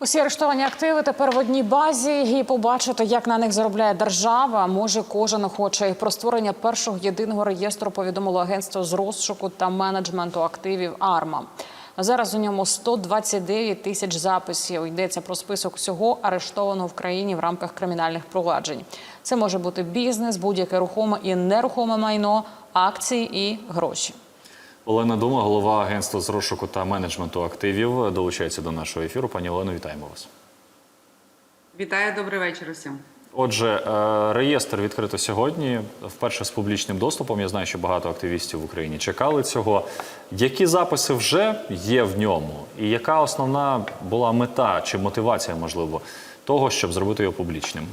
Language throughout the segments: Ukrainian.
Усі арештовані активи тепер в одній базі, і побачити, як на них заробляє держава, може кожен охочий. Про створення першого єдиного реєстру повідомило агентство з розшуку та менеджменту активів АРМА. Зараз у ньому 129 тисяч записів. Йдеться про список всього арештованого в країні в рамках кримінальних проваджень. Це може бути бізнес, будь-яке рухоме і нерухоме майно, акції і гроші. Олена Дума, голова агентства з розшуку та менеджменту активів, долучається до нашого ефіру. Пані Олено, вітаємо вас. Вітаю, добрий вечір усім. Отже, е, реєстр відкрито сьогодні. Вперше з публічним доступом. Я знаю, що багато активістів в Україні чекали цього. Які записи вже є в ньому, і яка основна була мета чи мотивація, можливо, того, щоб зробити його публічним?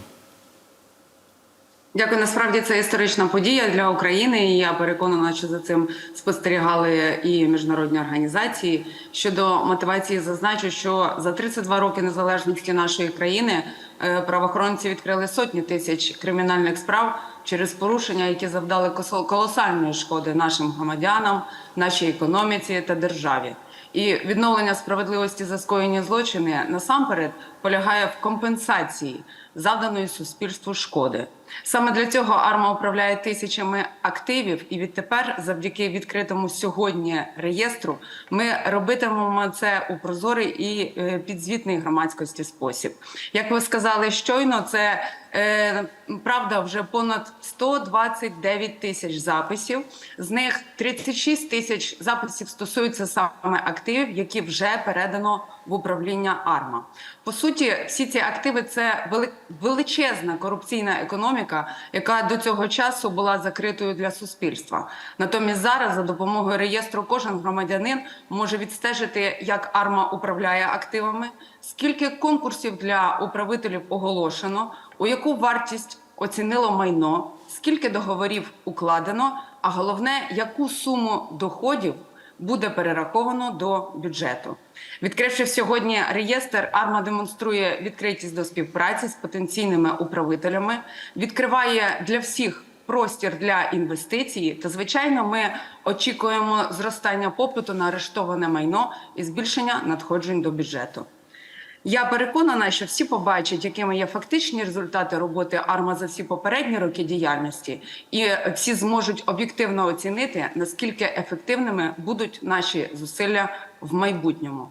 Дякую. Насправді це історична подія для України. і Я переконана, що за цим спостерігали і міжнародні організації. Щодо мотивації, зазначу, що за 32 роки незалежності нашої країни е, правоохоронці відкрили сотні тисяч кримінальних справ через порушення, які завдали колосальної шкоди нашим громадянам, нашій економіці та державі. І відновлення справедливості за скоєні злочини насамперед полягає в компенсації завданої суспільству шкоди. Саме для цього АРМА управляє тисячами активів, і відтепер, завдяки відкритому сьогодні реєстру, ми робитимемо це у прозорий і е, підзвітний громадськості спосіб. Як ви сказали щойно, це е, правда вже понад 129 тисяч записів. З них 36 тисяч записів стосуються саме активів, які вже передано в управління АРМА. По суті, всі ці активи це вели- величезна корупційна економіка, яка до цього часу була закритою для суспільства. Натомість зараз за допомогою реєстру кожен громадянин може відстежити, як АРМА управляє активами, скільки конкурсів для управителів оголошено, у яку вартість оцінило майно, скільки договорів укладено, а головне, яку суму доходів буде перераховано до бюджету. Відкривши сьогодні реєстр, АРМА демонструє відкритість до співпраці з потенційними управителями, відкриває для всіх простір для інвестицій. Та звичайно, ми очікуємо зростання попиту на арештоване майно і збільшення надходжень до бюджету. Я переконана, що всі побачать, якими є фактичні результати роботи АРМА за всі попередні роки діяльності, і всі зможуть об'єктивно оцінити, наскільки ефективними будуть наші зусилля в майбутньому.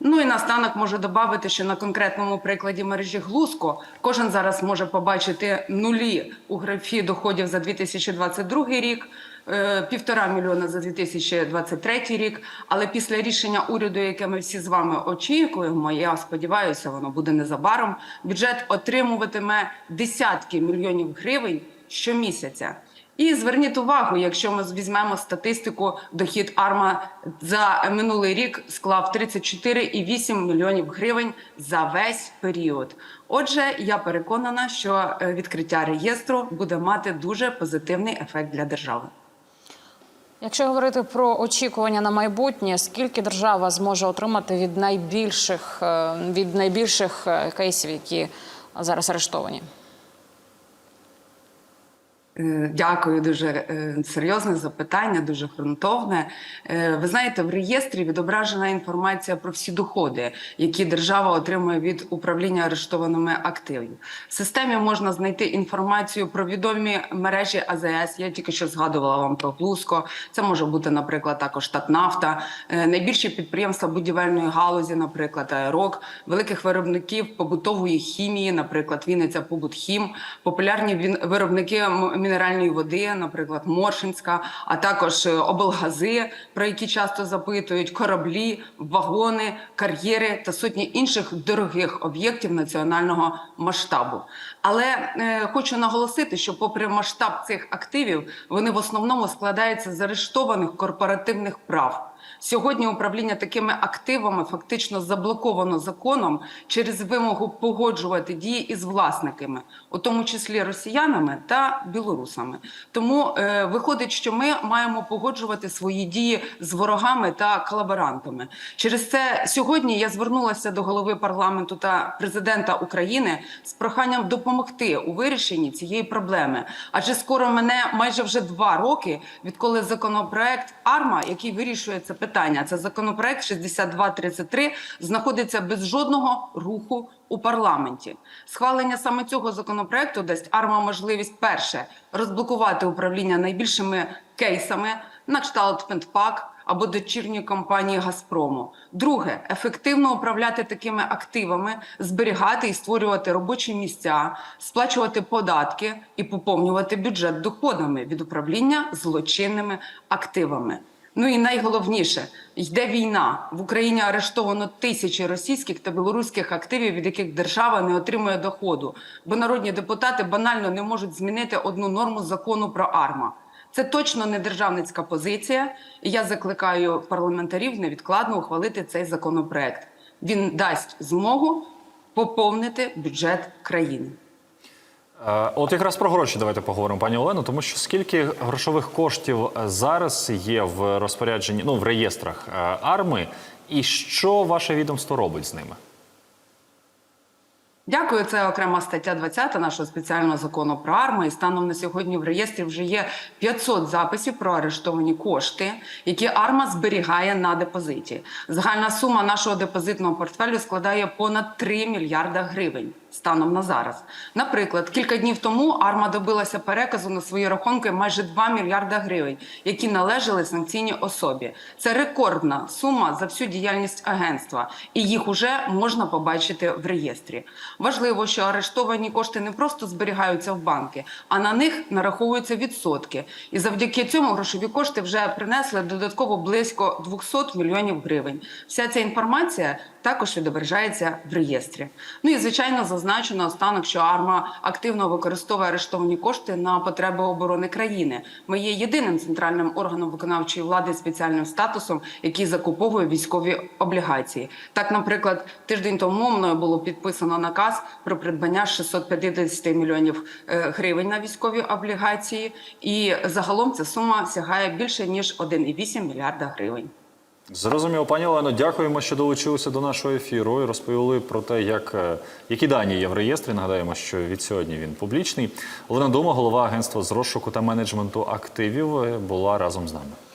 Ну і наостанок можу додати, що на конкретному прикладі мережі Глузко кожен зараз може побачити нулі у графі доходів за 2022 рік, е, півтора мільйона за 2023 рік. Але після рішення уряду, яке ми всі з вами очікуємо, я сподіваюся, воно буде незабаром. Бюджет отримуватиме десятки мільйонів гривень щомісяця. І зверніть увагу, якщо ми візьмемо статистику, дохід АРМА за минулий рік склав 34,8 мільйонів гривень за весь період. Отже, я переконана, що е, відкриття реєстру буде мати дуже позитивний ефект для держави. Якщо говорити про очікування на майбутнє, скільки держава зможе отримати від найбільших е, від найбільших е, кейсів, які зараз арештовані? Е, Дякую, дуже е, серйозне запитання, дуже ґрунтовне. Е, Ви знаєте, в реєстрі відображена інформація про всі доходи, які держава отримує від управління арештованими активів. В системі можна знайти інформацію про відомі мережі АЗС. Я тільки що згадувала вам про Глузко. Це може бути, наприклад, також Татнафта, найбільші підприємства будівельної галузі, наприклад, Аерок, великих виробників побутової хімії, наприклад, Вінниця Побутхім, популярні виробники мінеральної води, наприклад, Моршинська, а також е, облгази, про які часто запитують, кораблі, вагони, кар'єри та сотні інших дорогих об'єктів національного масштабу. Але е, хочу наголосити, що, попри масштаб цих активів, вони в основному складаються з арештованих корпоративних прав. Сьогодні управління такими активами фактично заблоковано законом через вимогу погоджувати дії із власниками, у тому числі росіянами та білорусами. Тому е, виходить, що ми маємо погоджувати свої дії з ворогами та колаборантами. Через це сьогодні я звернулася до голови парламенту та президента України з проханням допомогти у вирішенні цієї проблеми. Адже скоро мене майже вже два роки, відколи законопроект АРМА, який вирішує це це питання. Це законопроект 6233 знаходиться без жодного руху у парламенті. Схвалення саме цього законопроекту дасть АРМА можливість перше розблокувати управління найбільшими кейсами на кшталт Пентпак або дочірньої компанії Газпрому. Друге ефективно управляти такими активами, зберігати і створювати робочі місця, сплачувати податки і поповнювати бюджет доходами від управління злочинними активами. Ну і найголовніше йде війна в Україні. Арештовано тисячі російських та білоруських активів, від яких держава не отримує доходу, бо народні депутати банально не можуть змінити одну норму закону про АРМА. Це точно не державницька позиція, і я закликаю парламентарів невідкладно ухвалити цей законопроект. Він дасть змогу поповнити бюджет країни. Е, От якраз про гроші давайте поговоримо, пані Олено, тому що скільки грошових коштів зараз є в розпорядженні, ну в реєстрах е, арми, і що ваше відомство робить з ними? Дякую. Це окрема стаття 20 нашого спеціального закону про арми. І станом на сьогодні в реєстрі вже є 500 записів про арештовані кошти, які арма зберігає на депозиті. Загальна сума нашого депозитного портфелю складає понад 3 мільярда гривень. Станом на зараз, наприклад, кілька днів тому Арма добилася переказу на свої рахунки майже 2 мільярда гривень, які належали санкційній особі. Це рекордна сума за всю діяльність агентства, і їх уже можна побачити в реєстрі. Важливо, що арештовані кошти не просто зберігаються в банки, а на них нараховуються відсотки. І завдяки цьому грошові кошти вже принесли додатково близько 200 мільйонів гривень. Вся ця інформація також відображається в реєстрі. Ну і звичайно зазначено наостанок, що АРМА активно використовує арештовані кошти на потреби оборони країни. Ми є єдиним центральним органом виконавчої влади спеціальним статусом, який закуповує військові облігації. Так, наприклад, тиждень тому мною було підписано наказ про придбання 650 мільйонів е, гривень на військові облігації, і загалом ця сума сягає більше ніж 1,8 мільярда гривень. Зрозуміло, пані Олено, дякуємо, що долучилися до нашого ефіру і розповіли про те, як, е, які дані є в реєстрі. Нагадаємо, що від сьогодні він публічний. Олена Дома, голова агентства з розшуку та менеджменту активів, е, була разом з нами.